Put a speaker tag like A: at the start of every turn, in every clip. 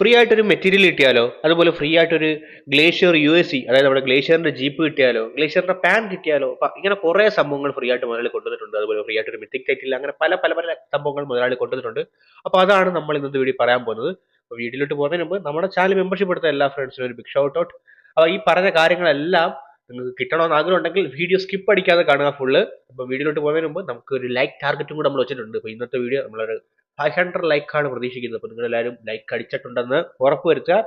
A: Free ആയിട്ടൊരു material കിട്ടിയാലോ? അതുപോലെ ഫ്രീ ആയിട്ടൊരു ഗ്ലേഷ്യർ യു എസ് സി അതായത് നമ്മുടെ ഗ്ലേഷ്യറിന്റെ ജീപ്പ് കിട്ടിയാലോ? ഗ്ലേഷ്യറിന്റെ പാൻ കിട്ടിയാലോ? ഇങ്ങനെ കുറെ സംഭവങ്ങൾ ഫ്രീ ആയിട്ട് മുതലാളി കൊണ്ടുവന്നിട്ടുണ്ട്. അതുപോലെ ഫ്രീ ആയിട്ട് ഒരു മിത്തിക് ടൈറ്റിൽ അങ്ങനെ പല പല പല സംഭവങ്ങൾ മുതലാളി കൊണ്ടുവന്നിട്ടുണ്ട്. അപ്പൊ അതാണ് നമ്മൾ ഇന്നത്തെ വീഡിയോ പറയാൻ പോകുന്നത്. വീഡിയോയിലോട്ട് പോകുന്നതിന് മുമ്പ് നമ്മുടെ ചാനൽ മെമ്പർഷിപ്പ് എടുത്ത എല്ലാ ഫ്രണ്ട്സിനും ഒരു ബിഗ് ഷൗട്ട് ഔട്ട് അപ്പോൾ ഈ പറഞ്ഞ കാര്യങ്ങളെല്ലാം നിങ്ങൾക്ക് കിട്ടണമെന്ന് ആഗ്രഹം ഉണ്ടെങ്കിൽ വീഡിയോ സ്കിപ്പ് അടിക്കാതെ കാണുക ഫുള്ള് അപ്പൊ വീഡിയോയിലോട്ട് പോകുന്നതിന് മുമ്പ് നമുക്ക് ഒരു ലൈക്ക് ടാർഗറ്റും കൂടെ നമ്മൾ വെച്ചിട്ടുണ്ട്. അപ്പോൾ ഇന്നത്തെ വീഡിയോ നമ്മളൊരു ഫൈവ് ഹൺഡ്രഡ് ലൈക്കാണ് പ്രതീക്ഷിക്കുന്നത്. അപ്പോൾ നിങ്ങൾ എല്ലാവരും ലൈക്ക് അടിച്ചിട്ടുണ്ടെന്ന് ഉറപ്പ് വരുത്തുക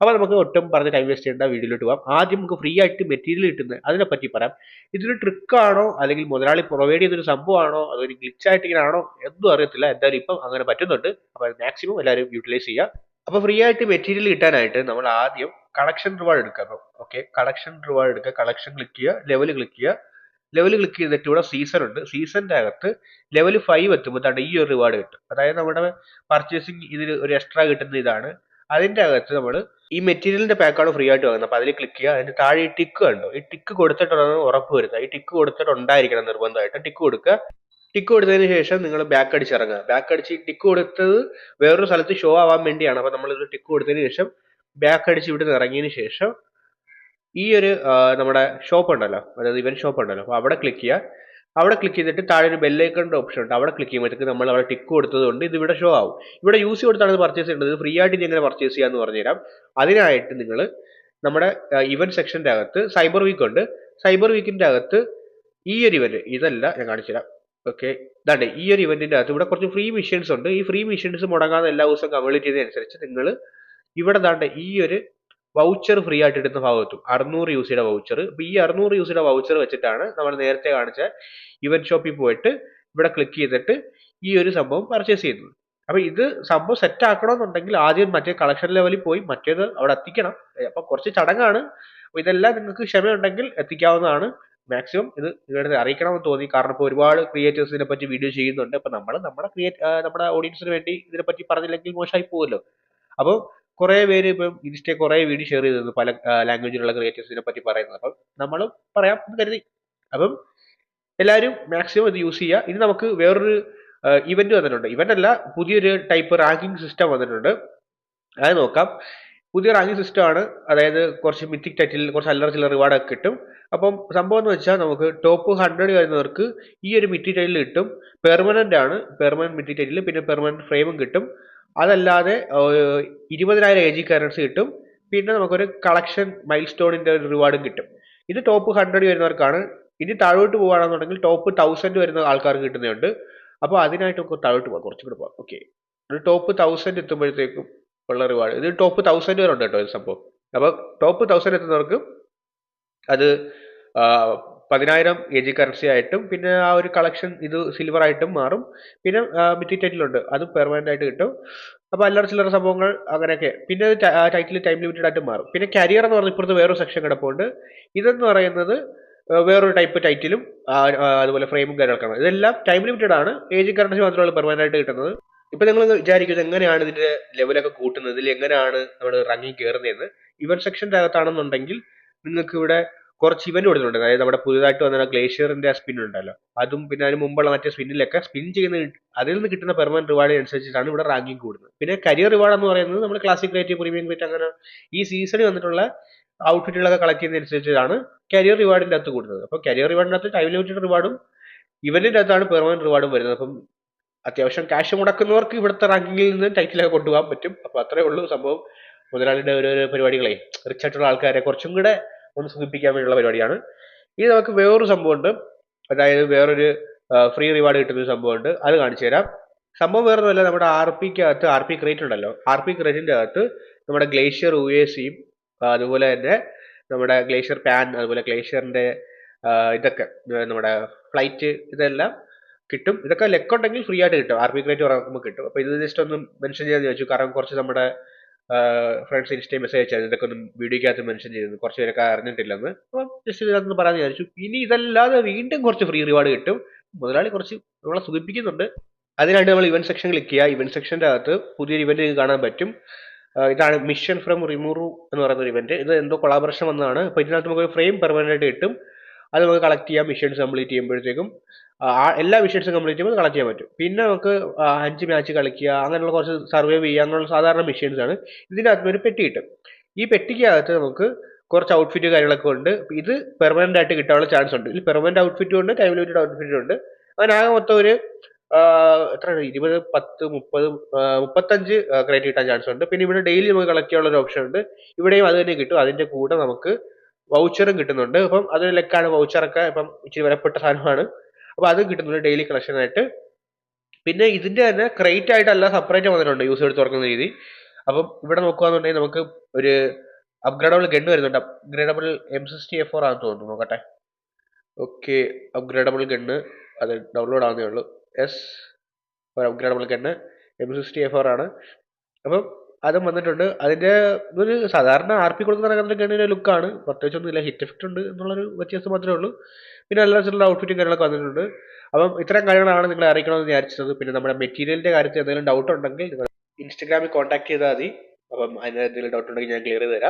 A: അപ്പോൾ നമുക്ക് ഒട്ടും പറഞ്ഞ് ടൈം വേസ്റ്റ് ചെയ്യേണ്ട വീഡിയോയിലോട്ട് പോകാം ആദ്യം നമുക്ക് ഫ്രീ ആയിട്ട് മെറ്റീരിയൽ കിട്ടുന്നത് അതിനെപ്പറ്റി പറയാം. ഇതൊരു ട്രിക്കാണോ അല്ലെങ്കിൽ മുതലാളി പ്രൊവൈഡ് ചെയ്തൊരു സംഭവമാണോ? അതൊരു ഗ്ലിച്ച് ആയിട്ട് ഇങ്ങനെ ആണോ എന്നും അറിയത്തില്ല. എന്തായാലും ഇപ്പം അങ്ങനെ പറ്റുന്നുണ്ട്. അപ്പോൾ മാക്സിമം എല്ലാവരും യൂട്ടിലൈസ് ചെയ്യുക. അപ്പോൾ ഫ്രീ ആയിട്ട് മെറ്റീരിയൽ കിട്ടാനായിട്ട് നമ്മൾ ആദ്യം കളക്ഷൻ റിവാർഡ് എടുക്കാം ഓക്കെ കളക്ഷൻ റിവാർഡ് എടുക്കുക. കളക്ഷൻ ക്ലിക്ക് ചെയ്യുക. ലെവൽ ക്ലിക്ക് ചെയ്യുക. ലെവൽ ക്ലിക്ക് ചെയ്തിട്ട് ഇവിടെ സീസൺ ഉണ്ട്. സീസണിന്റെ അകത്ത് ലെവൽ ഫൈവ് എത്തുമ്പോൾ തന്നെ ഈ ഒരു റിവാർഡ് കിട്ടും. അതായത് നമ്മുടെ പർച്ചേസിങ് ഇതിൽ ഒരു എക്സ്ട്രാ കിട്ടുന്ന ഇതാണ്. അതിന്റെ അകത്ത് നമ്മൾ ഈ മെറ്റീരിയലിന്റെ പാക്കാണ് ഫ്രീ ആയിട്ട് വാങ്ങുന്നത്. അപ്പൊ അതിൽ ക്ലിക്ക് ചെയ്യുക. അതിന്റെ താഴെ ഈ ടിക്ക് കണ്ടോ? ഈ ടിക്ക് കൊടുത്തിട്ടുണ്ടെന്ന് ഉറപ്പ് വരുത്തുക. ഈ ടിക്ക് കൊടുത്തിട്ടുണ്ടായിരിക്കണം നിർബന്ധമായിട്ട്. ടിക്ക് കൊടുക്കുക. ടിക്ക് കൊടുത്തതിന് ശേഷം നിങ്ങൾ ബാക്ക് അടിച്ചിറങ്ങുക ബാക്ക് അടിച്ച് ടിക്ക് കൊടുത്തത് വേറൊരു സ്ഥലത്ത് ഷോ ആവാൻ വേണ്ടിയാണ്. അപ്പൊ നമ്മൾ ഇത് ടിക്ക് കൊടുത്തതിന് ശേഷം ബാക്ക് അടിച്ച് ഇവിടുന്ന് ഇറങ്ങിയതിന് ശേഷം ഈ ഒരു നമ്മുടെ ഷോപ്പ് ഉണ്ടല്ലോ. അതായത് ഇവൻ ഷോപ്പ് ഉണ്ടല്ലോ. അപ്പോൾ അവിടെ ക്ലിക്ക് ചെയ്യുക അവിടെ ക്ലിക്ക് ചെയ്തിട്ട് താഴെ ഒരു ബെല്ലൈക്കണിന്റെ ഓപ്ഷൻ ഉണ്ട്. അവിടെ ക്ലിക്ക് ചെയ്യുമ്പോഴത്തേക്ക് നമ്മൾ അവിടെ ടിക്ക് കൊടുത്തതുകൊണ്ട് ഇത് ഇവിടെ ഷോ ആവും. ഇവിടെ യൂസ് കൊടുത്താണ് പർച്ചേസ് ചെയ്യേണ്ടത്. ഫ്രീ ആയിട്ട് ഇനി എങ്ങനെ പർച്ചേസ് ചെയ്യാമെന്ന് പറഞ്ഞുതരാം. അതിനായിട്ട് നിങ്ങൾ നമ്മുടെ ഇവന്റ് സെക്ഷന്റെ അകത്ത് സൈബർ വീക്ക് ഉണ്ട്. സൈബർ വീക്കിന്റെ അകത്ത് ഈ ഒരു ഇവന്റ് ഇതല്ല ഞാൻ കാണിച്ചു തരാം. ഓക്കെ ഇതാണ്ട് ഈ ഒരു ഇവന്റിന്റെ അകത്ത് ഇവിടെ കുറച്ച് ഫ്രീ മിഷൻസ് ഉണ്ട്. ഈ ഫ്രീ മിഷൻസ് മുടങ്ങാതെ എല്ലാ ദിവസവും കംപ്ലീറ്റ് ചെയ്തതനുസരിച്ച് നിങ്ങൾ ഇവിടെ ദാണ്ട് ഈ ഒരു വൗച്ചർ ഫ്രീ ആയിട്ട് ഇടുന്ന ഭാഗത്തും അറുന്നൂറ് യു സിയുടെ വൗച്ചർ അപ്പൊ ഈ അറുന്നൂറ് യു സിയുടെ വൗച്ചർ വെച്ചിട്ടാണ് നമ്മൾ നേരത്തെ കാണിച്ച ഇവന്റ് ഷോപ്പിൽ പോയിട്ട് ഇവിടെ ക്ലിക്ക് ചെയ്തിട്ട് ഈ ഒരു സംഭവം പർച്ചേസ് ചെയ്യുന്നത്. അപ്പൊ ഇത് സംഭവം സെറ്റ് ആക്കണമെന്നുണ്ടെങ്കിൽ ആദ്യം മറ്റേ കളക്ഷൻ ലെവലിൽ പോയി മറ്റേത് അവിടെ എത്തിക്കണം. അപ്പൊ കുറച്ച് ചടങ്ങാണ്. അപ്പൊ ഇതെല്ലാം നിങ്ങൾക്ക് ക്ഷമയുണ്ടെങ്കിൽ എത്തിക്കാവുന്നതാണ്. മാക്സിമം ഇത് നിങ്ങളുടെ അറിയിക്കണമെന്ന് തോന്നി. കാരണം ഇപ്പോൾ ഒരുപാട് ക്രിയേറ്റേഴ്സിനെ പറ്റി വീഡിയോ ചെയ്യുന്നുണ്ട്. അപ്പൊ നമ്മൾ നമ്മുടെ ക്രിയേറ്റ് നമ്മുടെ ഓഡിയൻസിന് വേണ്ടി ഇതിനെപ്പറ്റി പറഞ്ഞില്ലെങ്കിൽ മോശമായി പോകുമല്ലോ അപ്പോൾ കുറെ പേര് ഇപ്പം ഇൻസ്റ്റ കുറെ വീഡിയോ ഷെയർ ചെയ്തിരുന്നു. പല ലാംഗ്വേജിലുള്ള ക്രിയേറ്റേഴ്സിനെ പറ്റി പറയുന്നത്. അപ്പം നമ്മൾ പറയാം കരുതി. അപ്പം എല്ലാവരും മാക്സിമം ഇത് യൂസ് ചെയ്യുക. ഇനി നമുക്ക് വേറൊരു ഇവന്റ് വന്നിട്ടുണ്ട്. ഇവന്റ് അല്ല പുതിയൊരു ടൈപ്പ് റാങ്കിങ് സിസ്റ്റം വന്നിട്ടുണ്ട്. അത് നോക്കാം. പുതിയ റാങ്കിങ് സിസ്റ്റം ആണ്. അതായത് കുറച്ച് മിത്തിക് ടൈറ്റിൽ കുറച്ച് അല്ലറ ചില്ലർ റിവാർഡ് ഒക്കെ കിട്ടും. അപ്പം സംഭവം എന്ന് വെച്ചാൽ നമുക്ക് ടോപ്പ് ഹൺഡ്രഡ് വരുന്നവർക്ക് ഈ ഒരു മിറ്റി ടൈറ്റിൽ കിട്ടും. പെർമനന്റ് ആണ്. പെർമനന്റ് മിറ്റി ടൈറ്റിൽ പിന്നെ പെർമനന്റ് ഫ്രെയിമും കിട്ടും. അതല്ലാതെ ഇരുപതിനായിരം എ ജി കറൻസി കിട്ടും. പിന്നെ നമുക്കൊരു കളക്ഷൻ മൈൽ സ്റ്റോണിന്റെ ഒരു റിവാർഡും കിട്ടും. ഇത് ടോപ്പ് ഹൺഡ്രഡ് വരുന്നവർക്കാണ്. ഇനി താഴോട്ട് പോകുകയാണെന്നുണ്ടെങ്കിൽ ടോപ്പ് തൗസൻഡ് വരുന്ന ആൾക്കാർക്ക് കിട്ടുന്നുണ്ട് അപ്പോൾ അതിനായിട്ട് നമുക്ക് താഴോട്ട് പോകാം കുറച്ചും കൂടെ പോകാം ഓക്കെ ഒരു ടോപ്പ് തൗസൻഡ് എത്തുമ്പോഴത്തേക്കും ഉള്ള റിവാർഡ് ഇത് ടോപ്പ് തൗസൻഡ് വരെ ഉണ്ട് കേട്ടോ ഇത് സംഭവം. അപ്പോൾ ടോപ്പ് തൗസൻഡ് എത്തുന്നവർക്ക് അത് പതിനായിരം എ ജി കറൻസി ആയിട്ടും പിന്നെ ആ ഒരു കളക്ഷൻ ഇത് സിൽവർ ആയിട്ടും മാറും. പിന്നെ മിറ്റി ടൈറ്റിലുണ്ട് അത് പെർമനന്റ് ആയിട്ട് കിട്ടും. അപ്പോൾ അല്ലറ ചില്ലറ സംഭവങ്ങൾ അങ്ങനെയൊക്കെ. പിന്നെ ടൈറ്റിൽ ടൈം ലിമിറ്റഡ് ആയിട്ട് മാറും. പിന്നെ കരിയർ എന്ന് പറഞ്ഞ ഇപ്പുറത്ത് വേറൊരു സെക്ഷൻ കിടപ്പുണ്ട്. ഇതെന്ന് പറയുന്നത് വേറൊരു ടൈപ്പ് ടൈറ്റിലും അതുപോലെ ഫ്രെയിമും കാര്യങ്ങളൊക്കെയാണ് ഇതെല്ലാം ടൈം ലിമിറ്റഡ് ആണ്. ഏജ് കറൻസി മാത്രമല്ല പെർമനന്റ് ആയിട്ട് കിട്ടുന്നത്. ഇപ്പൊ നിങ്ങൾ വിചാരിക്കുന്നത് എങ്ങനെയാണ് ഇതിന്റെ ലെവലൊക്കെ കൂട്ടുന്നത്? ഇതിൽ എങ്ങനെയാണ് നമ്മൾ റാങ്കിങ് കയറുന്നതെന്ന്? ഇവന്റ് സെക്ഷന്റെ അകത്താണെന്നുണ്ടെങ്കിൽ നിങ്ങൾക്ക് ഇവിടെ കുറച്ച് ഇവന്റ് കൊടുത്തിട്ടുണ്ട്. അതായത് നമ്മുടെ പുതിയതായിട്ട് വന്ന ഗ്ലേഷ്യറിന്റെ സ്പിൻ ഉണ്ടല്ലോ. അതും പിന്നെ അതിന് മുമ്പുള്ള മറ്റേ സ്പിന്നിലൊക്കെ സ്പിൻ ചെയ്യുന്ന അതിൽ നിന്ന് കിട്ടുന്ന പെർമനന്റ് റിവാർഡ് അനുസരിച്ചിട്ടാണ് ഇവിടെ റാങ്കിങ് കൂടുന്നത്. പിന്നെ കരിയർ റിവാർഡ് എന്ന് പറയുന്നത് നമ്മൾ ക്ലാസിക് റേറ്റ് പ്രീമിയം റേറ്റ് അങ്ങനെ ഈ സീസണിൽ വന്നിട്ടുള്ള ഔട്ട്ഫിറ്റുകളൊക്കെ കളക്ട് ചെയ്യുന്നതനുസരിച്ചാണ് കരിയർ റിവാർഡിന്റെ അകത്ത് കൂടുന്നത്. അപ്പോൾ കരിയർ റിവാർഡിന്റെ അകത്ത് ടൈം ലിമിറ്റഡ് റിവാർഡും ഇവന്റിന്റെ അകത്താണ് പെർമനന്റ് റിവാർഡും വരുന്നത്. അപ്പം അത്യാവശ്യം ക്യാഷ് മുടക്കുന്നവർക്ക് ഇവിടുത്തെ റാങ്കിങ്ങിൽ നിന്ന് ടൈറ്റിലൊക്കെ കൊണ്ടുപോകാൻ പറ്റും. അപ്പൊ അത്രേ ഉള്ളൂ സംഭവം. മുതലാളിയുടെ ഓരോരോ പരിപാടികളെ റിച്ച് ആയിട്ടുള്ള ആൾക്കാരെ കുറച്ചും കൂടെ ഒന്ന് സൂചിപ്പിക്കാൻ വേണ്ടിയുള്ള പരിപാടിയാണ്. ഇനി നമുക്ക് വേറൊരു സംഭവമുണ്ട്. അതായത് വേറൊരു ഫ്രീ റിവാർഡ് കിട്ടുന്ന ഒരു സംഭവമുണ്ട്. അത് കാണിച്ചു തരാം. സംഭവം വേറൊന്നുമല്ല. നമ്മുടെ ആർ പിക്ക് അകത്ത് ആർ പി ക്രേറ്റ് ഉണ്ടല്ലോ ആർ പി ക്രേറ്റിന്റെ അകത്ത് നമ്മുടെ ഗ്ലേഷ്യർ യു എ സിയും അതുപോലെ തന്നെ നമ്മുടെ ഗ്ലേഷ്യർ പാൻ അതുപോലെ ഗ്ലേഷ്യറിന്റെ ഇതൊക്കെ നമ്മുടെ ഫ്ലൈറ്റ് ഇതെല്ലാം കിട്ടും. ഇതൊക്കെ ലെക്ക് ഉണ്ടെങ്കിൽ ഫ്രീ ആയിട്ട് കിട്ടും. ആർ പി ക്രേറ്റ് പറയുമ്പോൾ കിട്ടും. അപ്പോൾ ഇത് ജസ്റ്റ് ഒന്ന് മെൻഷൻ ചെയ്യാന്ന് ചോദിച്ചു കാരണം കുറച്ച് നമ്മുടെ ഫ്രണ്ട്സ് ഇൻസ്റ്റയിൽ മെസ്സേജ് അയച്ചാൽ ഇതൊക്കെ ഒന്നും വീഡിയോക്കകത്ത് മെൻഷൻ ചെയ്തിരുന്നു. കുറച്ച് പേരൊക്കെ അറിഞ്ഞിട്ടില്ലെന്ന്. അപ്പം ജസ്റ്റ് ഇതിനകത്ത് പറയാൻ വിചാരിച്ചു. ഇനി ഇതല്ലാതെ വീണ്ടും കുറച്ച് ഫ്രീ റിവാർഡ് കിട്ടും. മുതലാളി കുറച്ച് നമ്മളെ സുഖിപ്പിക്കുന്നുണ്ട് അതിനായിട്ട് നമ്മൾ ഇവന്റ് സെക്ഷൻ ക്ലിക്ക് ചെയ്യുക. ഇവന്റ് സെക്ഷന്റെ അകത്ത് പുതിയൊരു ഇവന്റ് നിങ്ങൾക്ക് കാണാൻ പറ്റും. ഇതാണ് മിഷൻ ഫ്രം റിമൂറു എന്ന് പറയുന്ന ഒരു ഇവന്റ് ഇത് എന്തോ കൊളാബറേഷൻ വന്നതാണ്. അപ്പൊ ഇതിനകത്ത് നമുക്ക് ഫ്രെയിം പെർമനന്റ് ആയിട്ട് കിട്ടും. അത് നമുക്ക് കളക്ട് ചെയ്യാം മിഷൻസ് കംപ്ലീറ്റ് ചെയ്യുമ്പോഴത്തേക്കും എല്ലാ മിഷൻസും കംപ്ലീറ്റ് ചെയ്യുമ്പോൾ കളക്ട് ചെയ്യാൻ പറ്റും. പിന്നെ നമുക്ക് അഞ്ച് മാച്ച് കളിക്കുക അങ്ങനെയുള്ള കുറച്ച് സർവൈവ് ചെയ്യുക അങ്ങനെയുള്ള സാധാരണ മിഷൻസ് ആണ് ഇതിനകത്ത് ഒരു പെട്ടി കിട്ടും. ഈ പെട്ടിക്കകത്ത് നമുക്ക് കുറച്ച് ഔട്ട്ഫിറ്റ് കാര്യങ്ങളൊക്കെ ഉണ്ട്. ഇത് പെർമനന്റ് ആയിട്ട് കിട്ടാനുള്ള ചാൻസ് ഉണ്ട്. ഇതിൽ പെർമനന്റ് ഔട്ട്ഫിറ്റും ഉണ്ട് ടൈം ലിമിറ്റഡ് ഔട്ട്ഫിറ്റും ഉണ്ട്. അങ്ങനെ ആകെ മൊത്തം ഒരു എത്ര ഇരുപത് പത്ത് മുപ്പത് മുപ്പത്തഞ്ച് ക്രെഡിറ്റ് കിട്ടാൻ ചാൻസ് ഉണ്ട്. പിന്നെ ഇവിടെ ഡെയിലി നമുക്ക് കളക്ട് ചെയ്യാനുള്ള ഒരു ഓപ്ഷൻ ഉണ്ട്. ഇവിടെയും അത് തന്നെ കിട്ടും. അതിന്റെ കൂടെ നമുക്ക് വൗച്ചറും കിട്ടുന്നുണ്ട്. അപ്പം അത് ലെക്കാണ് വൗച്ചറൊക്കെ ഇപ്പം ഇച്ചിരി വിലപ്പെട്ട സാധനമാണ്. അപ്പം അത് കിട്ടുന്നുണ്ട് ഡെയിലി കളക്ഷൻ ആയിട്ട്. പിന്നെ ഇതിന്റെ തന്നെ ക്രേറ്റ് ആയിട്ടല്ല സെപ്പറേറ്റ് വന്നിട്ടുണ്ട് യൂസ് എടുത്ത് തുറക്കുന്ന രീതി. അപ്പം ഇവിടെ നോക്കുകയാണെന്നുണ്ടെങ്കിൽ നമുക്ക് ഒരു അപ്ഗ്രേഡബിൾ ഗൺ വരുന്നുണ്ട്. Upgradable M sixty F four ആണെന്ന് തോന്നുന്നു. നോക്കട്ടെ. ഓക്കെ അപ്ഗ്രേഡബിൾ ഗണ്ണ് അത് ഡൗൺലോഡ് ആവുന്നേ ഉള്ളൂ. എസ് ഒരു upgradable gun M sixty F four ആണ്. അപ്പം അതും വന്നിട്ടുണ്ട്. അതിന്റെ ഒരു സാധാരണ ആർ പി കൊടുക്കുന്ന നടക്കുന്ന ഗണ്ണിന്റെ ലുക്കാണ്. ഇല്ല. ഹിറ്റ് എഫക്റ്റ് ഉണ്ട് എന്നുള്ളൊരു വ്യത്യാസം മാത്രമേ ഉള്ളൂ. പിന്നെ നല്ല തരത്തിലുള്ള ഔട്ട്ഫിറ്റും കാര്യങ്ങളൊക്കെ വന്നിട്ടുണ്ട്. അപ്പം ഇത്തരം കാര്യങ്ങളാണ് നിങ്ങളെ അറിയിക്കണമെന്ന് വിചാരിച്ചത് പിന്നെ നമ്മുടെ മെറ്റീരിയലിന്റെ കാര്യത്തിൽ എന്തെങ്കിലും ഡൗട്ട് ഉണ്ടെങ്കിൽ ഇൻസ്റ്റാഗ്രാമിൽ കോൺടാക്ട് ചെയ്താൽ മതി. അപ്പം അതിന് എന്തെങ്കിലും ഡൗട്ട് ഉണ്ടെങ്കിൽ ഞാൻ ക്ലിയർ ചെയ്ത് തരാം.